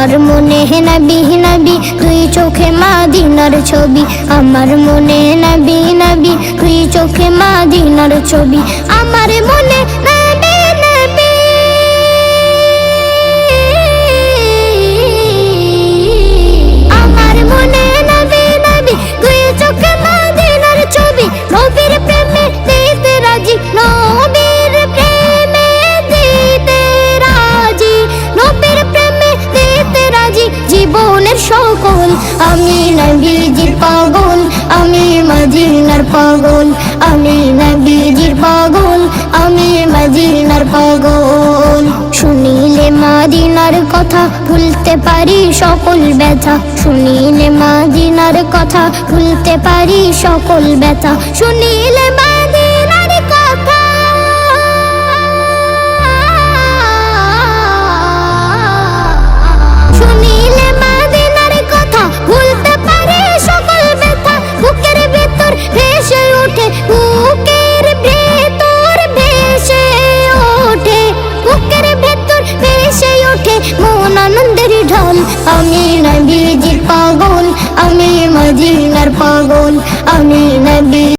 আমার মনে নবী নবী তুই চোখে মা মাদিনার ছবি। আমার মনে নবী নবী তুই চোখে মা মাদিনার ছবি। আমার মনে জীবনের সকল আমি নবীজির পাগল, আমি মদিনার পাগল, আমি নবীজির পাগল, আমি মদিনার পাগল। শুনিলে মাদিনার কথা ভুলতে পারি সকল ব্যথা, শুনিলে মাদিনার কথা ভুলতে পারি সকল ব্যথা, শুনিলে সোনার পাগল আমি নবী।